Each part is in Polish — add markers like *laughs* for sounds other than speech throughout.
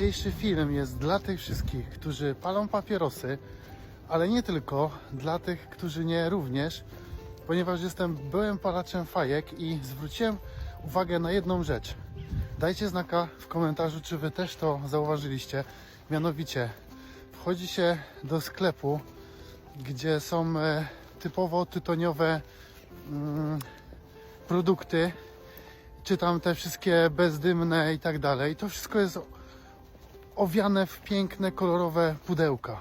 Dzisiejszy film jest dla tych wszystkich, którzy palą papierosy, ale nie tylko, dla tych, którzy nie również, ponieważ jestem byłym palaczem fajek i zwróciłem uwagę na jedną rzecz. Dajcie znaka w komentarzu, czy Wy też to zauważyliście. Mianowicie, wchodzi się do sklepu, gdzie są e, typowo tytoniowe mm, produkty, czy tam te wszystkie bezdymne i tak dalej. To wszystko jest owiane w piękne, kolorowe pudełka.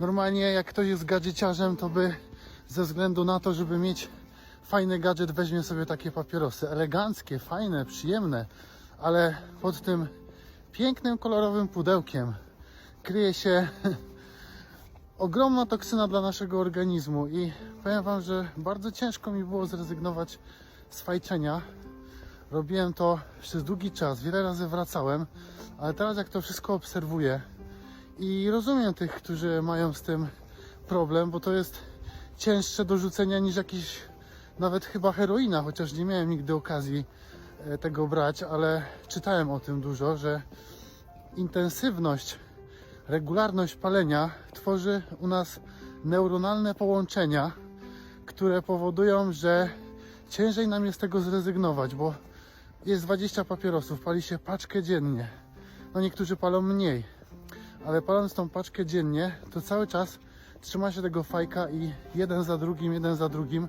Normalnie jak ktoś jest gadżeciarzem, to by ze względu na to, żeby mieć fajny gadżet, weźmie sobie takie papierosy. Eleganckie, fajne, przyjemne, ale pod tym pięknym, kolorowym pudełkiem kryje się *laughs* ogromna toksyna dla naszego organizmu i powiem Wam, że bardzo ciężko mi było zrezygnować z fajczenia. Robiłem to przez długi czas, wiele razy wracałem, ale teraz jak to wszystko obserwuję i rozumiem tych, którzy mają z tym problem, bo to jest cięższe do rzucenia niż jakiś nawet chyba heroina, chociaż nie miałem nigdy okazji e, tego brać, ale czytałem o tym dużo, że intensywność, regularność palenia tworzy u nas neuronalne połączenia, które powodują, że ciężej nam jest tego zrezygnować, bo jest 20 papierosów, pali się paczkę dziennie. No niektórzy palą mniej, ale paląc tą paczkę dziennie, to cały czas trzyma się tego fajka i jeden za drugim, jeden za drugim.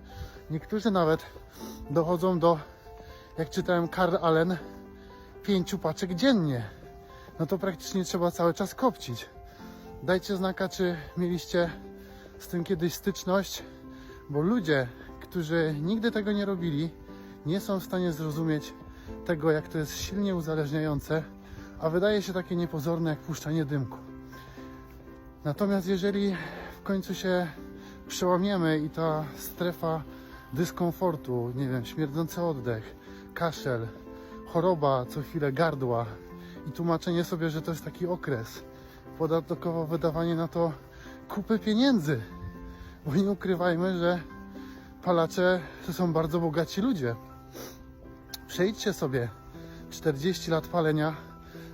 Niektórzy nawet dochodzą do, jak czytałem Karl Allen, pięciu paczek dziennie. No to praktycznie trzeba cały czas kopcić. Dajcie znaka, czy mieliście z tym kiedyś styczność, bo ludzie, którzy nigdy tego nie robili, nie są w stanie zrozumieć tego, jak to jest silnie uzależniające, a wydaje się takie niepozorne jak puszczanie dymku. Natomiast jeżeli w końcu się przełamiemy i ta strefa dyskomfortu, nie wiem, śmierdzący oddech, kaszel, choroba co chwilę gardła i tłumaczenie sobie, że to jest taki okres, podatkowo wydawanie na to kupy pieniędzy, bo nie ukrywajmy, że palacze to są bardzo bogaci ludzie. Przejdźcie sobie 40 lat palenia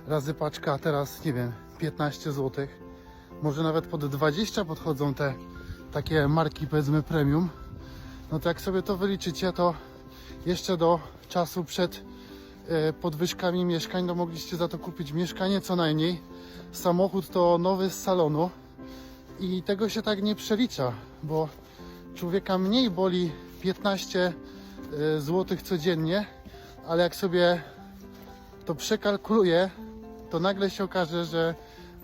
razy paczka, a teraz nie wiem, 15 zł. Może nawet pod 20 podchodzą te takie marki powiedzmy premium. No to jak sobie to wyliczycie, to jeszcze do czasu przed e, podwyżkami mieszkań, no mogliście za to kupić mieszkanie co najmniej. Samochód to nowy z salonu i tego się tak nie przelicza, bo człowieka mniej boli 15 zł codziennie, ale jak sobie to przekalkuluje, to nagle się okaże, że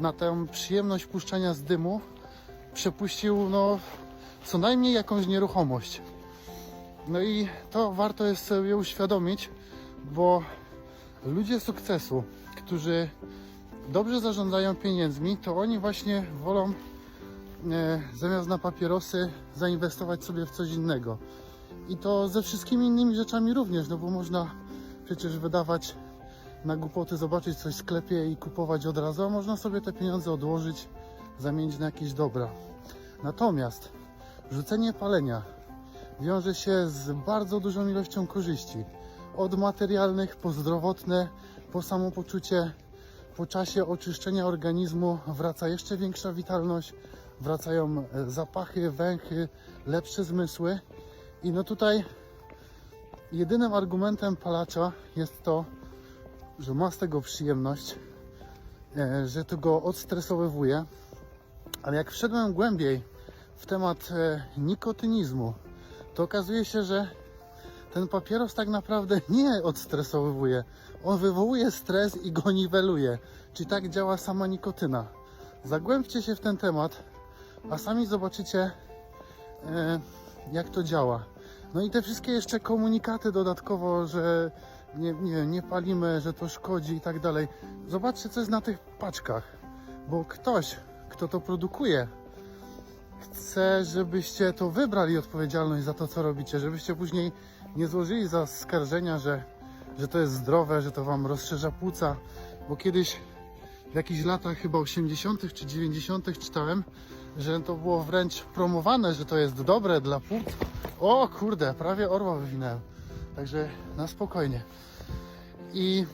na tę przyjemność puszczania z dymu przepuścił no, co najmniej jakąś nieruchomość. No i to warto jest sobie uświadomić, bo ludzie sukcesu, którzy dobrze zarządzają pieniędzmi, to oni właśnie wolą e, zamiast na papierosy zainwestować sobie w coś innego. I to ze wszystkimi innymi rzeczami również, no bo można przecież wydawać na głupoty, zobaczyć coś w sklepie i kupować od razu, a można sobie te pieniądze odłożyć, zamienić na jakieś dobra. Natomiast rzucenie palenia wiąże się z bardzo dużą ilością korzyści. Od materialnych po zdrowotne, po samopoczucie, po czasie oczyszczenia organizmu wraca jeszcze większa witalność, wracają e, zapachy, węchy, lepsze zmysły. I no tutaj jedynym argumentem palacza jest to, że ma z tego przyjemność, e, że to go odstresowywuje. Ale jak wszedłem głębiej w temat e, nikotynizmu, to okazuje się, że ten papieros tak naprawdę *laughs* nie odstresowywuje. On wywołuje stres i go niweluje. Czyli tak działa sama nikotyna. Zagłębcie się w ten temat, a sami zobaczycie, e, jak to działa. No i te wszystkie jeszcze komunikaty dodatkowo, że nie, nie, nie palimy, że to szkodzi i tak dalej. Zobaczcie, co jest na tych paczkach, bo ktoś, kto to produkuje, chce, żebyście to wybrali odpowiedzialność za to, co robicie, żebyście później nie złożyli zaskarżenia, że, że to jest zdrowe, że to wam rozszerza płuca, bo kiedyś w jakichś latach, chyba 80. czy 90. czytałem, że to było wręcz promowane, że to jest dobre dla płuc. O kurde, prawie orła wywinąłem. Także na spokojnie. I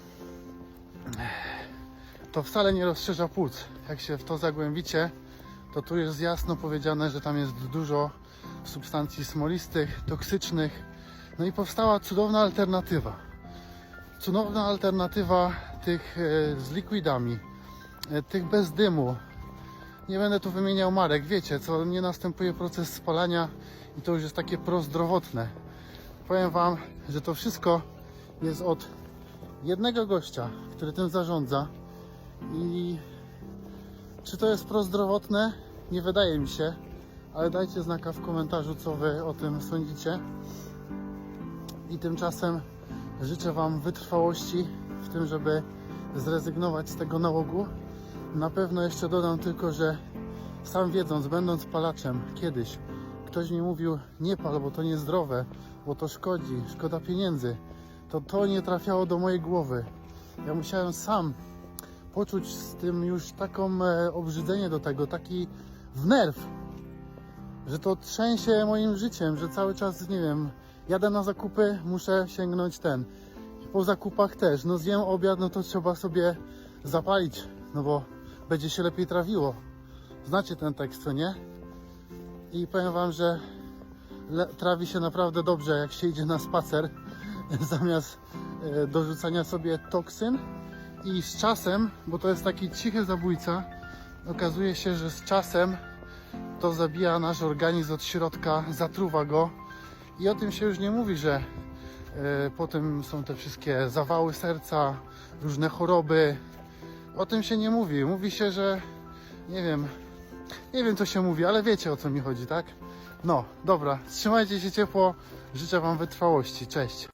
to wcale nie rozszerza płuc. Jak się w to zagłębicie, to tu jest jasno powiedziane, że tam jest dużo substancji smolistych, toksycznych. No i powstała cudowna alternatywa. Cudowna alternatywa tych e, z likwidami, tych bez dymu. Nie będę tu wymieniał marek, wiecie, co nie następuje proces spalania i to już jest takie prozdrowotne. Powiem Wam, że to wszystko jest od jednego gościa, który tym zarządza i czy to jest prozdrowotne? Nie wydaje mi się, ale dajcie znaka w komentarzu, co Wy o tym sądzicie. I tymczasem życzę Wam wytrwałości w tym, żeby zrezygnować z tego nałogu. Na pewno jeszcze dodam tylko, że sam wiedząc, będąc palaczem kiedyś, ktoś mi mówił nie pal, bo to niezdrowe, bo to szkodzi, szkoda pieniędzy. To to nie trafiało do mojej głowy. Ja musiałem sam poczuć z tym już taką e, obrzydzenie do tego, taki w nerw, że to trzęsie moim życiem, że cały czas, nie wiem, jadę na zakupy, muszę sięgnąć ten. Po zakupach też, no zjem obiad, no to trzeba sobie zapalić, no bo będzie się lepiej trawiło. Znacie ten tekst, nie? I powiem Wam, że trawi się naprawdę dobrze, jak się idzie na spacer, *laughs* zamiast e, dorzucania sobie toksyn. I z czasem, bo to jest taki cichy zabójca, okazuje się, że z czasem to zabija nasz organizm od środka, zatruwa go. I o tym się już nie mówi, że e, potem są te wszystkie zawały serca, różne choroby. O tym się nie mówi. Mówi się, że nie wiem, nie wiem co się mówi, ale wiecie o co mi chodzi, tak? No, dobra, trzymajcie się ciepło, życzę Wam wytrwałości, cześć.